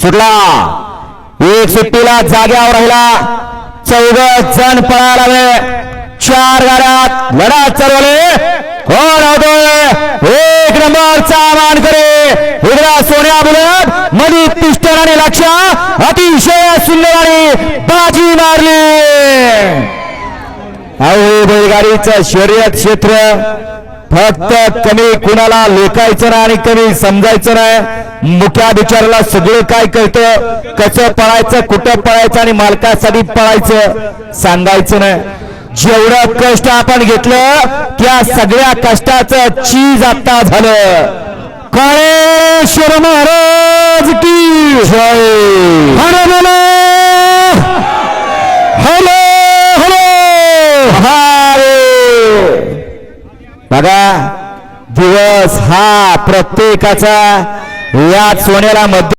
सुटला. एक सुट्टीला जाग्यावर राहिला. चौघ जण पळायला वेळ चार गाड्यात लढा चरवले कोण हो, एक नंबरचा मान करे. इकडा सोन्या बुलट मधी पिस्टन लक्ष अतिशय सुंदराने बाजी मारली. अहो बैलगाडीचं शर्यत क्षेत्र फक्त कमी कुणाला लेखायचं नाही आणि कमी समजायचं नाही. मुख्या बिचाराला सगळं काय कळतं? कसं पळायचं कुठं पळायचं आणि मालकासाठी पळायचं? सांगायचं नाही. जेवढं कष्ट आपण घेतलं त्या सगळ्या कष्टाचं चीज आता झालं. काळेश्वर महाराज की जय. हॅलो बोलो. हॅलो बघा दिवस हा प्रत्येकाचा या सोन्याला मध्ये